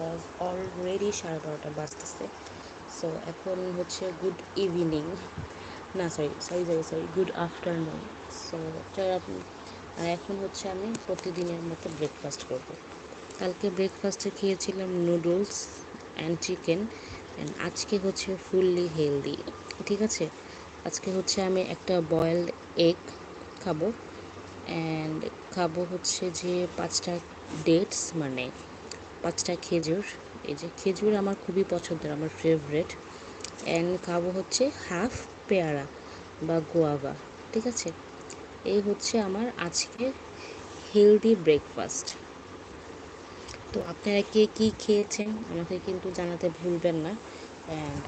Because already সাড়ে বারোটা বাজতেছে। So এখন হচ্ছে গুড ইভিনিং না sorry sorry sorry sorry good afternoon so এখন হচ্ছে আমি প্রতিদিনের মতো ব্রেকফাস্ট করব। কালকে ব্রেকফাস্টে খেয়েছিলাম নুডলস অ্যান্ড চিকেন অ্যান্ড আজকে হচ্ছে ফুললি হেলদি ঠিক আছে? আজকে হচ্ছে আমি একটা বয়েলড এগ খাব অ্যান্ড খাব হচ্ছে যে পাঁচটা ডেটস মানে পাঁচটা খেজুর। এই যে খেজুর আমার খুবই পছন্দের, আমার ফেভারেট অ্যান্ড খাব হচ্ছে হাফ পেয়ারা বা গোয়াভা ঠিক আছে? এই হচ্ছে আমার আজকে হেলদি ব্রেকফাস্ট তো আপনারা কে কী খেয়েছেন আমাকে কিন্তু জানাতে ভুলবেন না।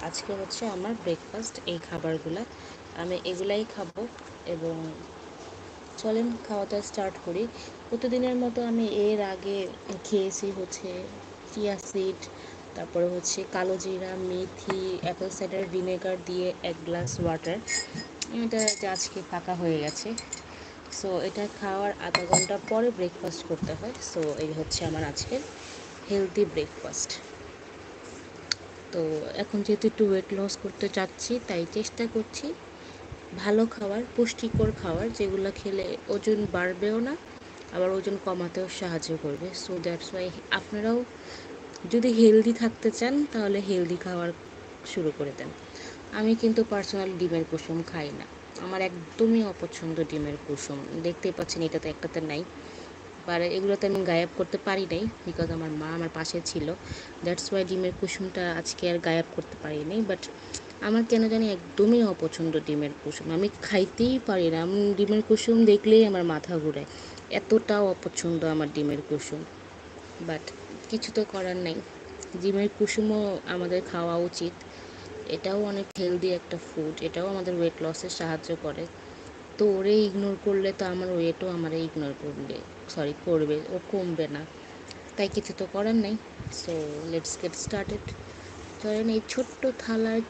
আজকে হচ্ছে আমার ব্রেকফাস্ট এই খাবারগুলা। আমি এগুলাই খাব এবং চলেন, খাওয়াটা স্টার্ট করি। প্রতিদিনের মতো আমি এর আগে খেয়েছি হচ্ছে চিয়া সিড তারপরে হচ্ছে কালো জিরা, মেথি অ্যাপেল সাইডার ভিনেগার দিয়ে এক গ্লাস ওয়াটার এটা আজকে ফাঁকা হয়ে গেছে। সো এটা খাওয়ার আধা ঘণ্টা পরে ব্রেকফাস্ট করতে হয়। সো এই হচ্ছে আমার আজকের হেলদি ব্রেকফাস্ট তো, এখন যেহেতু একটু ওয়েট লস করতে চাচ্ছি, তাই চেষ্টা করছি ভালো খাবার, পুষ্টিকর খাবার যেগুলো খেলে ওজন বাড়বেও না, আবার ওজন কমাতেও সাহায্য করবে। সো দ্যাটস ওয়াই আপনারাও যদি হেলদি থাকতে চান, তাহলে হেলদি খাবার শুরু করে দেন। আমি কিন্তু পার্সোনাল ডিমের কুসুম খাই না। আমার একদমই অপছন্দ ডিমের কুসুম। দেখতেই পাচ্ছেন, এটাতে একটাতে নাই। আর এগুলোতে আমি গায়েব করতে পারি নাই বিকজ আমার মা আমার পাশে ছিল। দ্যাটস ওয়াই ডিমের কুসুমটা আজকে আর গায়েব করতে পারি নাই বাট আমার কেন জানি একদমই অপছন্দ ডিমের কুসুম। আমি খাইতেই পারি না। আমি ডিমের কুসুম দেখলেই আমার মাথা ঘুরায় এতটাও অপছন্দ আমার ডিমের কুসুম। বাট কিছু তো করার নেই। ডিমের কুসুমও আমাদের খাওয়া উচিত। এটাও অনেক হেলদি একটা ফুড এটাও আমাদের ওয়েট লসে সাহায্য করে। তো ওরে ইগনোর করলে তো আমার ওয়েটও আমার ইগনোর করবে। সরি করবে। ও কমবে না। তাই কিছু তো করার নেই। সো লেটস গেট স্টার্টেড ধরেন এই ছোট্ট থালার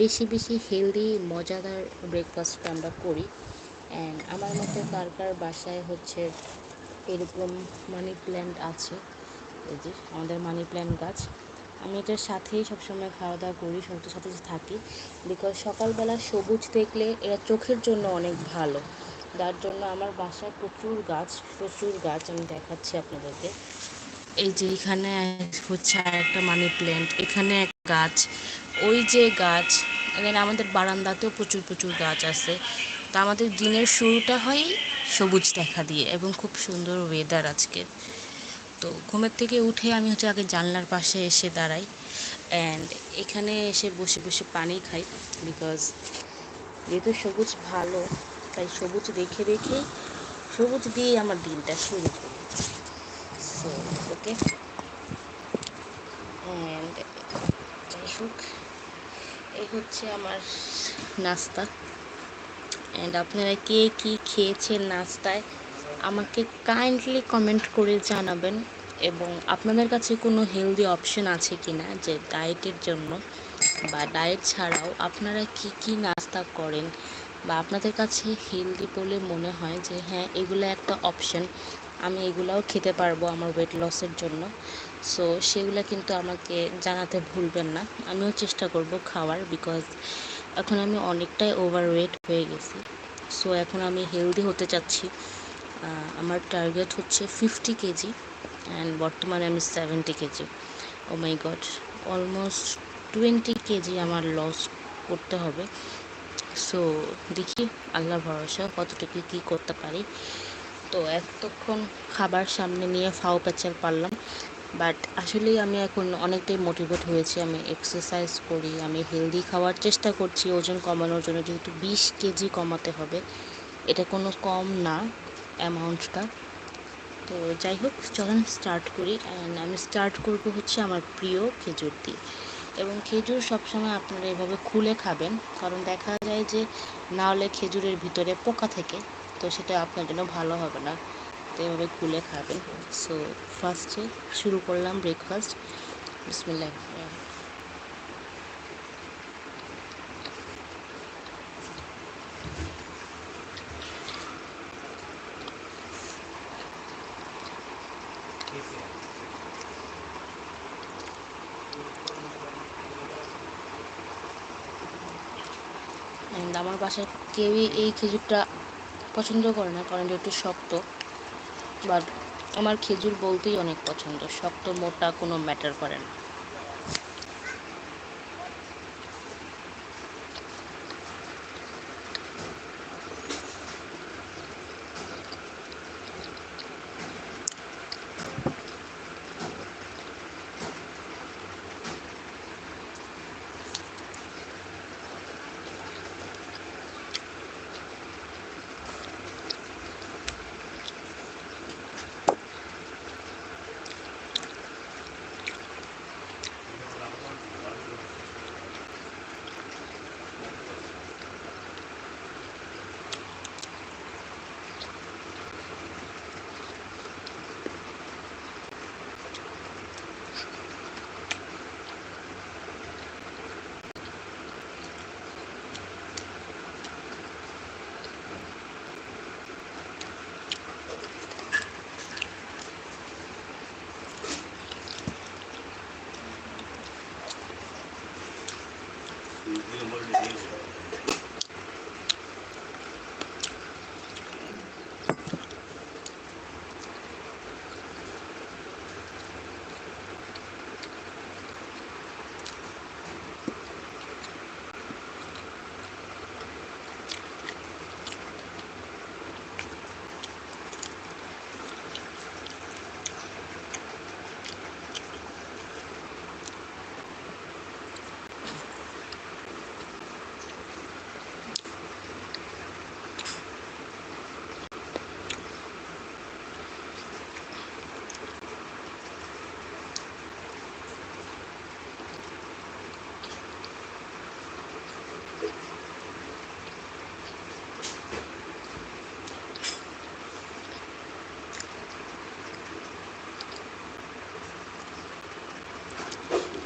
বেশি বেশি হেলদি, মজাদার ব্রেকফাস্টটা আমরা করি। অ্যান্ড আমার মতে কার কার বাসায় হচ্ছে এরকম মানি প্ল্যান্ট আছে, এই যে আমাদের মানি প্ল্যান্ট গাছ, আমি এটার সাথেই সবসময় খাওয়া দাওয়া করি সবটার সাথে থাকি। বিকজ সকালবেলা সবুজ দেখলে এরা চোখের জন্য অনেক ভালো। যার জন্য আমার বাসায় প্রচুর গাছ প্রচুর গাছ আমি দেখাচ্ছি আপনাদেরকে। এই যে এখানে হচ্ছে একটা মানি প্ল্যান্ট এখানে এক গাছ। ওই যে গাছ এখানে আমাদের বারান্দাতেও প্রচুর প্রচুর গাছ আছে। তা আমাদের দিনের শুরুটা হয় সবুজ দেখা দিয়ে এবং খুব সুন্দর ওয়েদার আজকে। তো ঘুমের থেকে উঠে আমি হচ্ছে আগে জানলার পাশে এসে দাঁড়াই অ্যান্ড এখানে এসে বসে বসে পানি খাই বিকজ যেহেতু সবুজ ভালো, তাই সবুজ দেখে দেখে সবুজ দিয়েই আমার দিনটা শুরু। করি সো ওকে অ্যান্ড যাই হোক, এই হচ্ছে আমার নাস্তা। অ্যান্ড আপনারা কে কী খেয়েছেন নাস্তায়, আমাকে কাইন্ডলি কমেন্ট করে জানাবেন। এবং আপনাদের কাছে কোনো হেলদি অপশন আছে কি না যে ডায়েটের জন্য, বা ডায়েট ছাড়াও আপনারা কি কি নাস্তা করেন, বা আপনাদের কাছে হেলদি বলে মনে হয় যে হ্যাঁ এগুলো একটা অপশন আমি এগুলাও খেতে পারব আমার ওয়েট লসের জন্য। সো সেগুলো কিন্তু আমাকে জানাতে ভুলবেন না। আমিও চেষ্টা করব খাওয়ার বিকজ এখন আমি অনেকটাই ওভার ওয়েট হয়ে গেছি। সো এখন আমি হেলদি হতে চাচ্ছি। আমার টার্গেট হচ্ছে ফিফটি কেজি অ্যান্ড বর্তমানে আমি seventy KG. Oh my god almost twenty KG আমার লস করতে হবে। সো দেখি আল্লাহ ভরসা কতটুকু কী করতে পারি। তো এতক্ষণ খাবার সামনে নিয়ে ফাও প্যাচার পারলাম। বাট আসলেই আমি এখন অনেকটাই মোটিভেট হয়েছি। আমি এক্সারসাইজ করি, আমি হেলদি খাওয়ার চেষ্টা করছি, ওজন কমানোর জন্য। যেহেতু বিশ কেজি কমাতে হবে, এটা কোনো কম না অ্যামাউন্টটা তো যাই হোক, চলেন স্টার্ট করি। অ্যান্ড আমি স্টার্ট করব হচ্ছে আমার প্রিয় খেজুর দিয়ে। এবং খেজুর সবসময় আপনারা এভাবে খুলে খাবেন। কারণ দেখা যায় যে না হলে খেজুরের ভিতরে পোকা থেকে তো সেটা আপনার জন্য ভালো হবে না। তো এভাবে খুলে খাবেন। সো ফার্স্টে শুরু করলাম ব্রেকফাস্ট বিসমিল্লা আমার বাসায় কেউই এই খেজুরটা পছন্দ করে না, কারণ একটু শক্ত। বাট আমার খেজুর বলতেই অনেক পছন্দ। শক্ত, মোটা কোনো ম্যাটার করে না।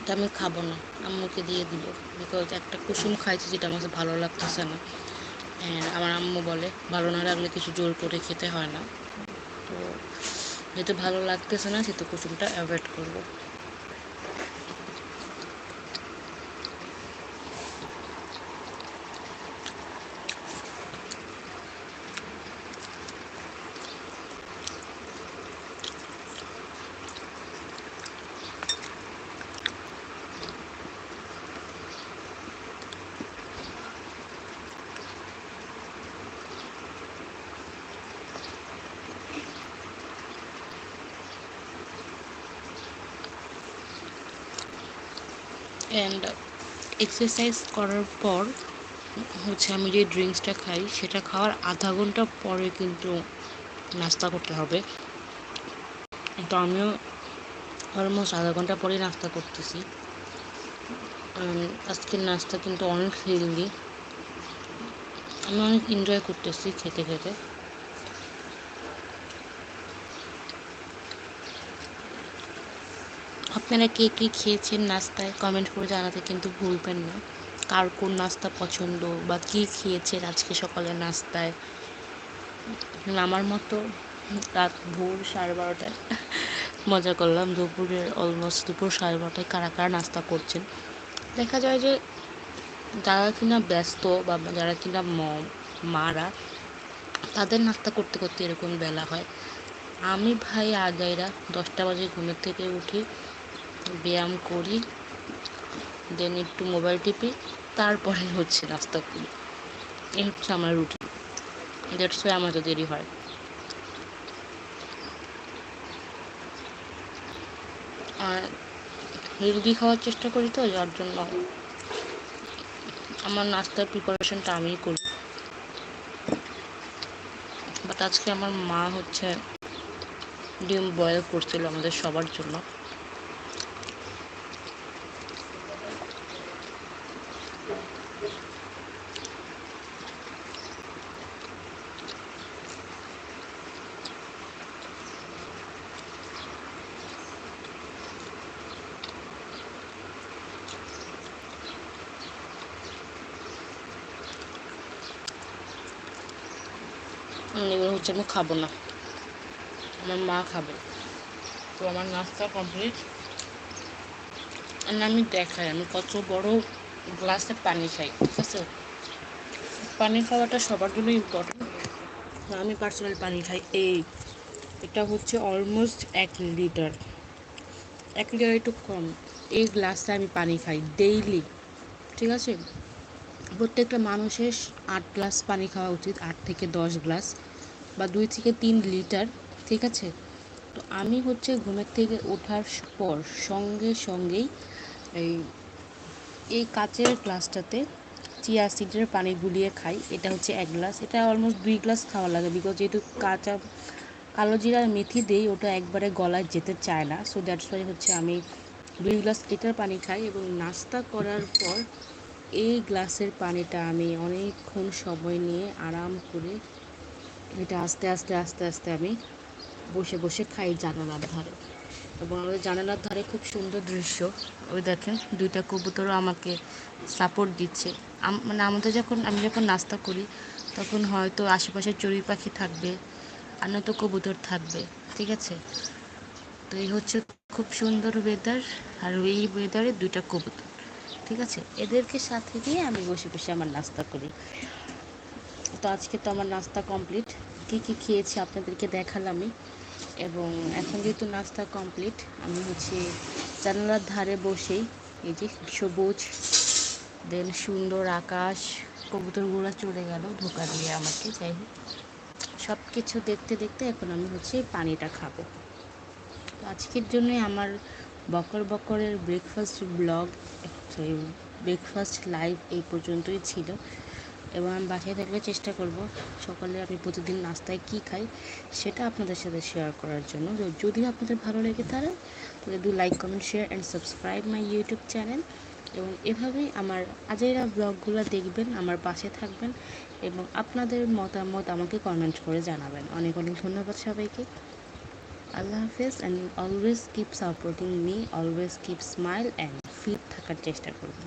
এটা আমি খাব না। আম্মুকে দিয়ে দিব। বিকজ একটা কুসুম খাইছি যেটা আমার ভালো লাগতেছে না। হ্যাঁ আমার আম্মু বলে, ভালো না লাগলে কিছু জোর করে খেতে হয় না। তো, যেহেতু ভালো লাগতেছে না, সেহেতু কুসুমটা অ্যাভয়েড করব। অ্যান্ড এক্সারসাইজ করার পর হচ্ছে আমি যে ড্রিঙ্কসটা খাই, সেটা খাওয়ার আধা ঘণ্টা পরে কিন্তু নাস্তা করতে হবে। তো আমিও অলমোস্ট আধা ঘণ্টা পরেই নাস্তা করতেছি। আজকের নাস্তা কিন্তু অনেক হেলদি আমি অনেক এনজয় করতেছি খেতে খেতে। আপনারা কে কে খেয়েছেন নাস্তায় কমেন্ট করে জানাতে কিন্তু ভুলবেন না। কার কোন নাস্তা পছন্দ বা কী খেয়েছেন আজকে সকালে নাস্তায়? আমার মতো রাত ভোর সাড়ে বারোটায় মজা করলাম। দুপুরের অলমোস্ট দুপুর সাড়ে বারোটায় কারা কারা নাস্তা করছেন? দেখা যায় যে যারা কিনা ব্যস্ত বা যারা কিনা মারা, তাদের নাস্তা করতে করতে এরকম বেলা হয়। আমি ভাই আগাইরা দশটা বাজে ঘুমের থেকে উঠি ব্যায়াম করি দেন একটু মোবাইল টিপি, তারপরে হচ্ছে নাস্তা করি। এই হচ্ছে আমার রুটিন দ্যাটস আমার তো দেরি হয়। আর হেলদি খাওয়ার চেষ্টা করি তো, যার জন্য আমার নাস্তার প্রিপারেশনটা আমিই করি। বাট আজকে আমার মা হচ্ছে ডিম বয়েল করছিল আমাদের সবার জন্য। এগুলো হচ্ছে আমি খাব না। আমার মা খাবে। তো আমার নাস্তা কমপ্লিট আর আমি দেখাই, আমি কত বড় গ্লাসে পানি খাই, ঠিক আছে? পানি খাওয়াটা সবার জন্য ইম্পর্টেন্ট আমি পার্সোনাল পানি খাই। এই, এটা হচ্ছে অলমোস্ট এক লিটার এক লিটার একটু কম। এই গ্লাসে আমি পানি খাই ডেইলি ঠিক আছে? প্রত্যেকটা মানুষের আট গ্লাস পানি খাওয়া উচিত, আট থেকে দশ গ্লাস বা দুই থেকে তিন লিটার, ঠিক আছে? তো আমি হচ্ছে ঘুমের থেকে ওঠার পর সঙ্গে সঙ্গেই এই এই কাচের গ্লাসটাতে চিয়া সিডের পানি গুলিয়ে খাই। এটা হচ্ছে এক গ্লাস। এটা অলমোস্ট দুই গ্লাস খাওয়া লাগে বিকজ যেহেতু কাঁচা, কালো জিরার মেথি দিই ওটা একবারে গলায় যেতে চায় না। সো দ্যাটস ওয়াই হচ্ছে আমি দুই গ্লাস লিটার পানি খাই এবং নাস্তা করার পর এই গ্লাসের পানিটা আমি অনেকক্ষণ সময় নিয়ে আরাম করে এটা আস্তে আস্তে আস্তে আস্তে আমি বসে বসে খাই জানালার ধারে। এবং আমাদের জানালার ধারে খুব সুন্দর দৃশ্য। ওই দেখেন, দুইটা কবুতরও আমাকে সাপোর্ট দিচ্ছে। মানে আমাদের যখন, আমি যখন নাস্তা করি, তখন হয়তো আশেপাশে চড়ুই পাখি থাকবে আর নয়তো কবুতর থাকবে, ঠিক আছে? তো এই হচ্ছে খুব সুন্দর ওয়েদার আর এই ওয়েদারে দুইটা কবুতর। ঠিক আছে? এদেরকে সাথে দিয়ে আমি বসে বসে আমার নাস্তা করি। তো আজকে তো আমার নাস্তা কমপ্লিট কী কী খেয়েছি আপনাদেরকে দেখালামই। এবং এখন যেহেতু নাস্তা কমপ্লিট আমি হচ্ছে জানালার ধারে বসেই এই যে সবুজ দেন সুন্দর আকাশ কবুতরগুলো চলে গেল, ধোকা দিয়ে আমাকে, যাই হোক। সব কিছু দেখতে দেখতে এখন আমি হচ্ছে পানিটা খাব। তো আজকের জন্য আমার বকর বকরের breakfast vlog sorry breakfast live এই পর্যন্তই ছিল। এবং আমি বাসায় থাকলে চেষ্টা করব সকালে আমি প্রতিদিন নাস্তায় কী খাই সেটা আপনাদের সাথে শেয়ার করার জন্য। তো যদি আপনাদের ভালো লেগে থাকে তাহলে do like comment share and subscribe my YouTube channel এবং এভাবেই আমার আজেরা ব্লগগুলো দেখবেন, আমার পাশে থাকবেন এবং আপনাদের মতামত আমাকে কমেন্ট করে জানাবেন। অনেক অনেক ধন্যবাদ সবাইকে। আল্লাহ হাফেজ and always keep supporting me always keep smile and fit থাকার চেষ্টা করবেন